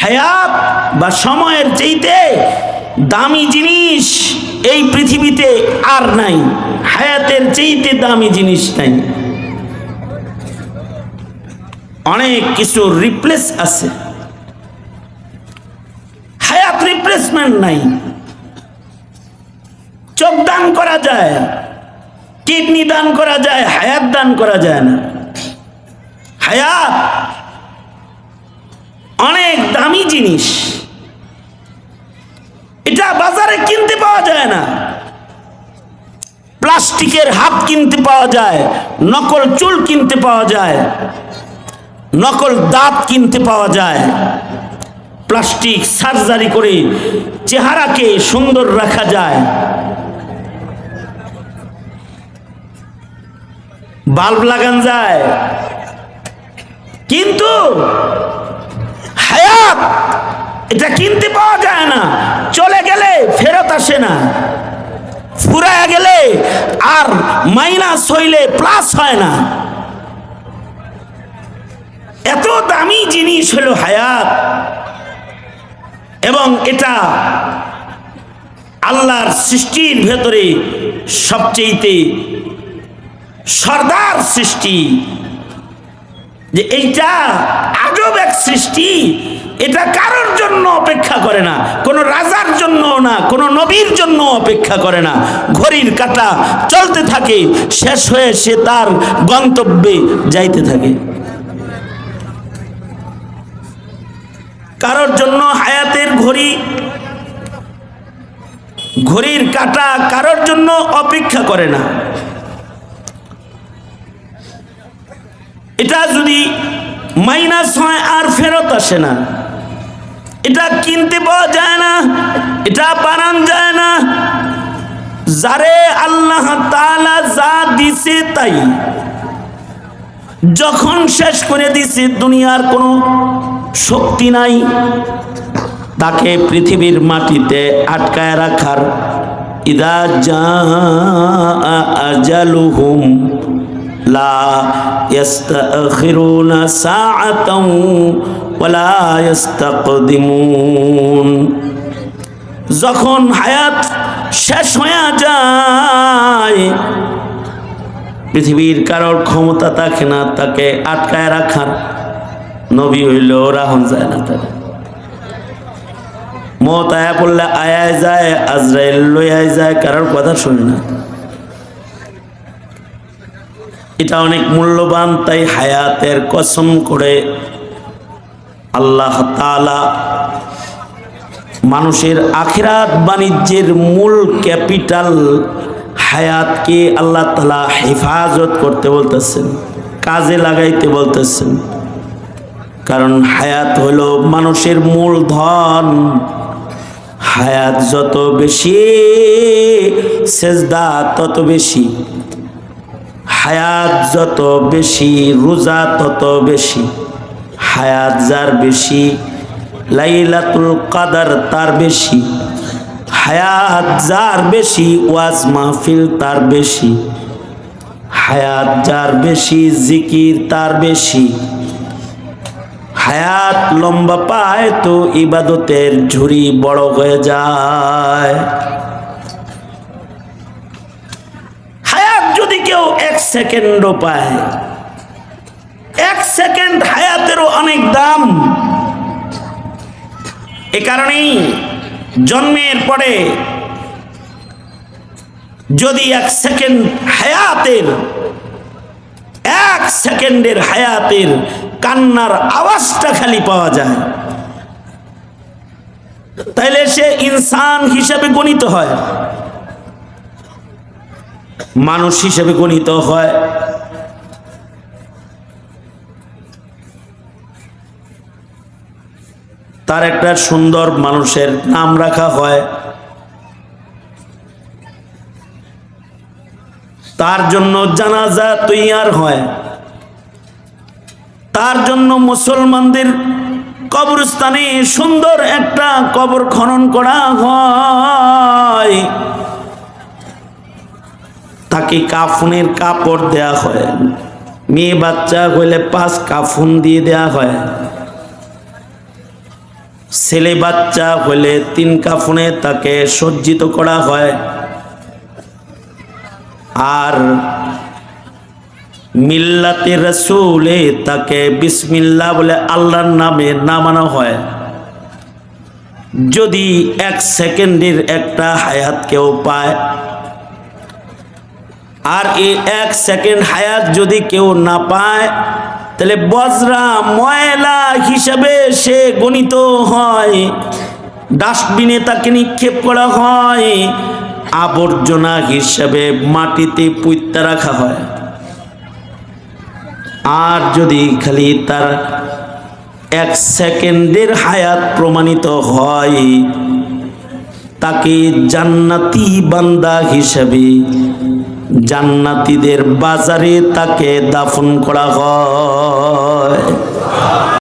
হায়াত বা সময়ের চাইতে দামি জিনিস এই পৃথিবীতে আর নাই। হায়াতের চাইতে দামি জিনিস নাই। অনেক কিছু রিপ্লেস আছে। হায়াত রিপ্লেসমেন্ট নাই। চোখ দান করা যায়, কিডনি দান করা যায়, হায়াত দান করা যায় না। হায়াত অনেক দামি জিনিস। এটা বাজারে কিনতে পাওয়া যায় না। প্লাস্টিকের হাত কিনতে পাওয়া যায়, নকল চুল কিনতে পাওয়া যায়, নকল দাঁত কিনতে পাওয়া যায়। প্লাস্টিক সার্জারি করে চেহারাকে সুন্দর রাখা যায়। বাল্ব লাগান যায়। কিন্তু হায়াত এটা কিনতে পাওয়া যায় না, চলে গেলে ফেরত আসে না। ফুরায় গেলে আর মাইনাস হইলে প্লাস হয় না। এত দামি জিনিস হলো হায়াত। এবং এটা আল্লাহর সৃষ্টির ভেতরে সবচেয়েতে সর্দার সৃষ্টি। যে এইটা আজব এক সৃষ্টি এটা কারোর জন্য অপেক্ষা করে না কোনো রাজার জন্য না কোনো নবীর জন্য অপেক্ষা করে না। ঘড়ির কাটা চলতে থাকে, শেষ হয়ে সে তার গন্তব্যে যাইতে থাকে। কারোর জন্য হায়াতের ঘড়ি, ঘড়ির কাটা কারোর জন্য অপেক্ষা করে না। এটা যদি মাইনাস হয় আর ফেরত আসে না। এটা কিনতে পাওয়া যায় না, এটা বানান যায় না। যারে আল্লাহ তাআলা যা দিছে তাই। যখন শেষ করে দিছে, দুনিয়ার কোনো শক্তি নাই, তাকে পৃথিবীর মাটিতে আটকায় রাখার। ইদা যা আজালুহুম লা ইয়াস্তাখিরুনা সাআতাও ওয়ালা ইয়াস্তাকদিমুন। যখন হায়াত শেষ হয়ে যায়, পৃথিবীর কারোর ক্ষমতা থাকে না, তাকে আটকায় রাখার। নবী হইল রাহন যায় না তাকে মত আয়া পড়লে আয়ায় যায়, আজরাইল লইয়ায় যায়, কারোর কথা শুনে না। এটা অনেক মূল্যবান, তাই হায়াতের কসম করে আল্লাহ তাআলা মানুষের আখিরাত বাণিজ্যের মূল ক্যাপিটাল হায়াতকে আল্লাহ তালা হেফাজত করতে বলতেছেন, কাজে লাগাইতে বলতেছেন। কারণ হায়াত হলো মানুষের মূল ধন। হায়াত যত বেশি, সেজদা তত বেশি। হায়াত যত বেশি, রোজা তত বেশি। হায়াত যার বেশি, লাইলাতুল কাদার তার বেশি। হায়াত যার বেশি, ওয়াজ মাহফিল তার বেশি। হায়াত যার বেশি, জিকির তার বেশি। হায়াত লম্বা পায় তো ইবাদতের ঝুড়ি বড় হয়ে যায় হায়াত যদি কেউ এক সেকেন্ডও পায়। এক সেকেন্ড হায়াতেরও অনেক দাম। এ কারণেই জন্মের পরে যদি এক সেকেন্ড হায়াতের, এক সেকেন্ডের হায়াতের কান্নার আওয়াজটা খালি পাওয়া যায়, তাইলে সে ইনসান হিসাবে গণিত হয়। মানুষ হিসেবে গণিত হয়। তার একটা সুন্দর মানুষের নাম রাখা হয়। তার জন্য জানাজা তৈয়ার হয়। তার জন্য মুসলমানদের কবরস্থানে সুন্দর একটা কবর খনন করা হয়। তাকে কাফনের কাপড় দেয়া হয়। মেয়ে বাচ্চা হইলে পাঁচ কাফুন দিয়ে দেয়া হয়। ছেলে বাচ্চা হইলে তিন কাফনে তাকে সজ্জিত করা হয়। আর মিল্লাতে রসুলে তাকে বিসমিল্লা বলে আল্লাহর নামে নামানো হয়। যদি এক সেকেন্ডের একটা হায়াত কেউ পায় আর এই এক সেকেন্ড হায়াত যদি কেউ না পায়, তাহলে বজরা ময়লা হিসাবে সে গণিত হয়, ডাস্টবিনে তাকে নিক্ষেপ করা হয়, আবর্জনা হিসাবে মাটিতে পুঁততে রাখা হয়। আর যদি খালি তার এক সেকেন্ডের হায়াত প্রমাণিত হয়, তাকে জান্নাতি বান্দা হিসাবে জান্নাতীদের বাজারে তাকে দাফন করা হয়।